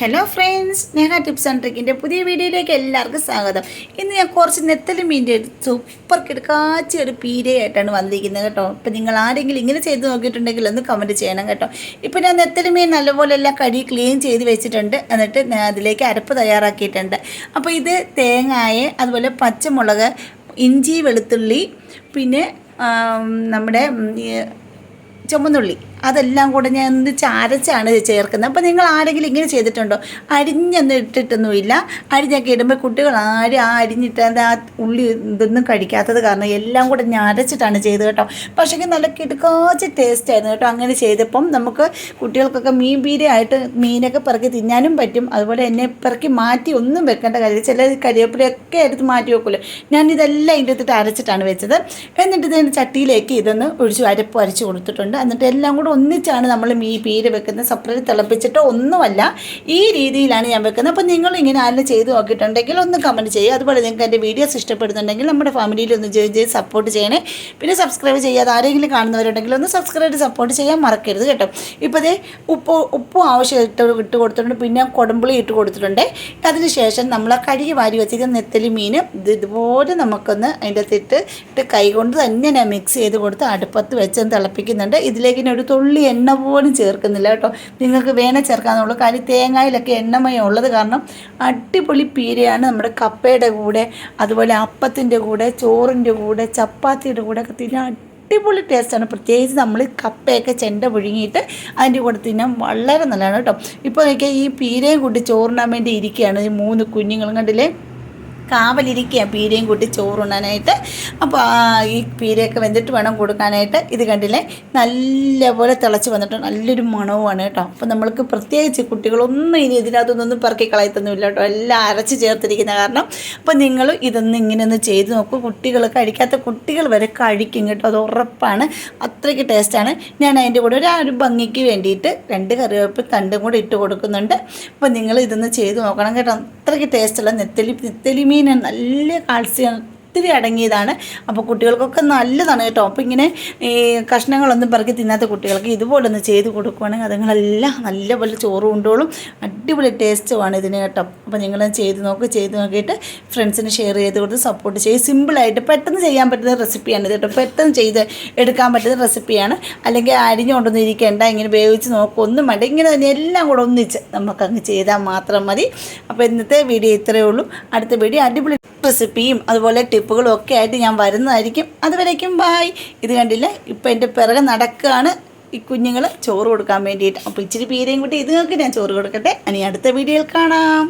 Hello friends Sneha tips and ട്രിക്കിന്റെ പുതിയ വീഡിയോയിലേക്ക് എല്ലാവർക്കും സ്വാഗതം. ഇന്ന് ഞാൻ കുറച്ച് നെത്തലും മീന്റെ സൂപ്പർ കിടക്കാച്ച ഒരു പീരയായിട്ടാണ് വന്നിരിക്കുന്നത് കേട്ടോ. ഇപ്പം നിങ്ങൾ ആരെങ്കിലും ഇങ്ങനെ ചെയ്ത് നോക്കിയിട്ടുണ്ടെങ്കിൽ ഒന്ന് കമന്റ് ചെയ്യണം കേട്ടോ. ഇപ്പം ഞാൻ നെത്തലും മീൻ നല്ലപോലെ എല്ലാം കടി ക്ലീൻ ചെയ്ത് വെച്ചിട്ടുണ്ട്. എന്നിട്ട് ഞാൻ അതിലേക്ക് അരപ്പ് തയ്യാറാക്കിയിട്ടുണ്ട്. അപ്പോൾ ഇത് തേങ്ങായ അതുപോലെ പച്ചമുളക് ഇഞ്ചി വെളുത്തുള്ളി പിന്നെ നമ്മുടെ ചുമന്നുള്ളി. അതെല്ലാം കൂടെ ഞാൻ ഒന്ന് ചാരച്ചാണ് ചേർക്കുന്നത്. അപ്പോൾ നിങ്ങൾ ആരെങ്കിലും ഇങ്ങനെ ചെയ്തിട്ടുണ്ടോ? അരിഞ്ഞൊന്നും ഇട്ടിട്ടൊന്നുമില്ല. അരിഞ്ഞൊക്കെ ഇടുമ്പോൾ കുട്ടികൾ ആരും ആ അരിഞ്ഞിട്ട് ആ ഉള്ളി ഇതൊന്നും കഴിക്കാത്തത് കാരണം എല്ലാം കൂടെ ഞാൻ അരച്ചിട്ടാണ് ചെയ്തത് കേട്ടോ. പക്ഷേ നല്ല കിടക്കാച്ച ടേസ്റ്റ് ആയിരുന്നു കേട്ടോ അങ്ങനെ ചെയ്തപ്പം. നമുക്ക് കുട്ടികൾക്കൊക്കെ മീൻ പീരയായിട്ട് മീനൊക്കെ പെറുക്കി തിന്നാനും പറ്റും. അതുപോലെ എന്നെ പെറുക്കി മാറ്റി ഒന്നും വെക്കേണ്ട കാര്യം ചില കരിവേപ്പിലയൊക്കെ എടുത്ത് മാറ്റി വെക്കുമല്ലോ ഞാൻ ഇതെല്ലാം ഇതിന്റെ അടുത്തിട്ട് അരച്ചിട്ടാണ് വെച്ചത്. എന്നിട്ട് ഇതിന്റെ ചട്ടിയിലേക്ക് ഇതൊന്ന് ഒഴിച്ച് അരപ്പ് അരച്ച് കൊടുത്തിട്ടുണ്ട്. എന്നിട്ട് എല്ലാം കൂടെ ഒന്നിച്ചാണ് നമ്മൾ ഈ പീര് വെക്കുന്നത് സെപ്പറേറ്റ് തിളപ്പിച്ചിട്ടോ ഒന്നുമല്ല ഈ രീതിയിലാണ് ഞാൻ വെക്കുന്നത്. അപ്പോൾ നിങ്ങൾ ഇങ്ങനെ ആരും ചെയ്ത് നോക്കിയിട്ടുണ്ടെങ്കിൽ ഒന്ന് കമന്റ് ചെയ്യുക. അതുപോലെ നിങ്ങൾക്ക് എന്റെ വീഡിയോസ് ഇഷ്ടപ്പെടുന്നുണ്ടെങ്കിൽ നമ്മുടെ ഫാമിലിയിൽ ഒന്ന് ജോയിൻ ചെയ്ത് സപ്പോർട്ട് ചെയ്യണേ. പിന്നെ സബ്സ്ക്രൈബ് ചെയ്യാതെ ആരെങ്കിലും കാണുന്നവരുണ്ടെങ്കിൽ ഒന്ന് സബ്സ്ക്രൈബ് ചെയ്ത് സപ്പോർട്ട് ചെയ്യാൻ മറക്കരുത് കേട്ടോ. ഇപ്പോൾ ദേ ഉപ്പ് ഉപ്പും ആവശ്യം ഇട്ട് ഇട്ട് കൊടുത്തിട്ടുണ്ട്. പിന്നെ കുടമ്പുളി ഇട്ട് കൊടുത്തിട്ടുണ്ട്. അതിന് ശേഷം നമ്മൾ കഴുകി വാരി വെച്ചിരിക്കുന്ന നെത്തലി മീൻ ഇത് ഇതുപോലെ നമുക്കൊന്ന് അതിന്റെ അകത്തിട്ട് ഇട്ട് കൈ കൊണ്ട് തന്നെ ഞാൻ മിക്സ് ചെയ്ത് കൊടുത്ത് അടുപ്പത്ത് വെച്ച് തിളപ്പിക്കുന്നുണ്ട്. ഇതിലേക്ക് ഇനി ഒരു തുള്ളി എണ്ണ പോലും ചേർക്കുന്നില്ല കേട്ടോ. നിങ്ങൾക്ക് വേണേൽ ചേർക്കാമെന്നുള്ളൂ കാര്യം തേങ്ങയിലൊക്കെ എണ്ണമയം ഉള്ളത് കാരണം അടിപൊളി പീരയാണ് നമ്മുടെ കപ്പയുടെ കൂടെ അതുപോലെ അപ്പത്തിന്റെ കൂടെ ചോറിന്റെ കൂടെ ചപ്പാത്തിയുടെ കൂടെ ഒക്കെ തിന്നാൻ അടിപൊളി ടേസ്റ്റാണ് പ്രത്യേകിച്ച് നമ്മൾ കപ്പയൊക്കെ ചെണ്ട പുഴുങ്ങിയിട്ട് അതിന്റെ കൂടെ തിന്നാൻ വളരെ നല്ലതാണ് കേട്ടോ. ഇപ്പോൾ ഈ പീരയും കൂട്ടി ചോറിനാൻ വേണ്ടി ഇരിക്കുകയാണ് ഈ മൂന്ന് കുഞ്ഞുങ്ങളും കണ്ടില്ലേ? കാവലിരിക്കുക പീരയും കൂട്ടി ചോറുണ്ണാനായിട്ട്. അപ്പോൾ ഈ പീരയൊക്കെ വെന്തിട്ട് വേണം കൊടുക്കാനായിട്ട്. ഇത് കണ്ടില്ലേ? നല്ലപോലെ തിളച്ച് വന്നിട്ട് നല്ലൊരു മണവുമാണ് കേട്ടോ. അപ്പോൾ നമ്മൾക്ക് പ്രത്യേകിച്ച് കുട്ടികളൊന്നും ഇനി ഇതിനകത്തൊന്നും പറക്കി കളയത്തൊന്നുമില്ല കേട്ടോ. എല്ലാം അരച്ച് ചേർത്തിരിക്കുന്ന കാരണം. അപ്പോൾ നിങ്ങൾ ഇതൊന്നും ഇങ്ങനെ ഒന്ന് ചെയ്ത് നോക്കൂ. കുട്ടികൾ കഴിക്കാത്ത കുട്ടികൾ വരെ കഴിക്കും കേട്ടോ. അത് ഉറപ്പാണ്. അത്രയ്ക്ക് ടേസ്റ്റാണ്. ഞാൻ അതിന്റെ കൂടെ ഒരു ഒരു ഭംഗിക്ക് വേണ്ടിയിട്ട് രണ്ട് കറിവേപ്പ് തണ്ടും കൂടെ ഇട്ട് കൊടുക്കുന്നുണ്ട്. അപ്പോൾ നിങ്ങൾ ഇതൊന്ന് ചെയ്ത് നോക്കണം കേട്ടോ. അത്രയ്ക്ക് ടേസ്റ്റുള്ള നെത്തലി നെത്തലി മീൻ നല്ല കാൽസ്യം ഒത്തിരി അടങ്ങിയതാണ്. അപ്പോൾ കുട്ടികൾക്കൊക്കെ നല്ലതാണ് കേട്ടോ. അപ്പോൾ ഇങ്ങനെ ഈ കഷ്ണങ്ങളൊന്നും പറക്കി തിന്നാത്ത കുട്ടികൾക്ക് ഇതുപോലെ ഒന്ന് ചെയ്ത് കൊടുക്കുവാണെങ്കിൽ അതുങ്ങളെല്ലാം നല്ലപോലെ ചോറ് കൊണ്ടോളും. അടിപൊളി ടേസ്റ്റുമാണ് ഇതിന് കേട്ടോ. അപ്പോൾ നിങ്ങൾ ചെയ്ത് നോക്ക് ചെയ്ത് നോക്കിയിട്ട് ഫ്രണ്ട്സിന് ഷെയർ ചെയ്ത് കൊടുത്ത് സപ്പോർട്ട് ചെയ്യും സിമ്പിളായിട്ട് പെട്ടെന്ന് ചെയ്യാൻ പറ്റുന്ന റെസിപ്പിയാണ് ഇത് കേട്ടോ. പെട്ടെന്ന് ചെയ്ത് എടുക്കാൻ പറ്റുന്ന റെസിപ്പിയാണ് അല്ലെങ്കിൽ അരിഞ്ഞുകൊണ്ടൊന്നും ഇരിക്കേണ്ട ഇങ്ങനെ ഉപയോഗിച്ച് നോക്കൊന്നും ഒന്നും വേണ്ട. ഇങ്ങനെ തന്നെ എല്ലാം കൂടെ ഒന്നിച്ച് നമുക്കങ്ങ് ചെയ്താൽ മാത്രം മതി. അപ്പോൾ ഇന്നത്തെ വീഡിയോ ഇത്രയേ ഉള്ളൂ. അടുത്ത വീഡിയോ അടിപൊളി റെസിപ്പിയും അതുപോലെ ടിപ്പുകളും ഒക്കെ ആയിട്ട് ഞാൻ വരുന്നതായിരിക്കും. അതുവരേക്കും ബായ് ഇത് കണ്ടില്ല ഇപ്പം എന്റെ പിറകെ നടക്കുകയാണ് ഈ കുഞ്ഞുങ്ങൾ ചോറ് കൊടുക്കാൻ വേണ്ടിയിട്ട്. അപ്പോൾ ഇച്ചിരി പീരയും കൂട്ടി ഇതുങ്ങൾക്ക് ഞാൻ ചോറ് കൊടുക്കട്ടെ. ഇനി അടുത്ത വീഡിയോയിൽ കാണാം.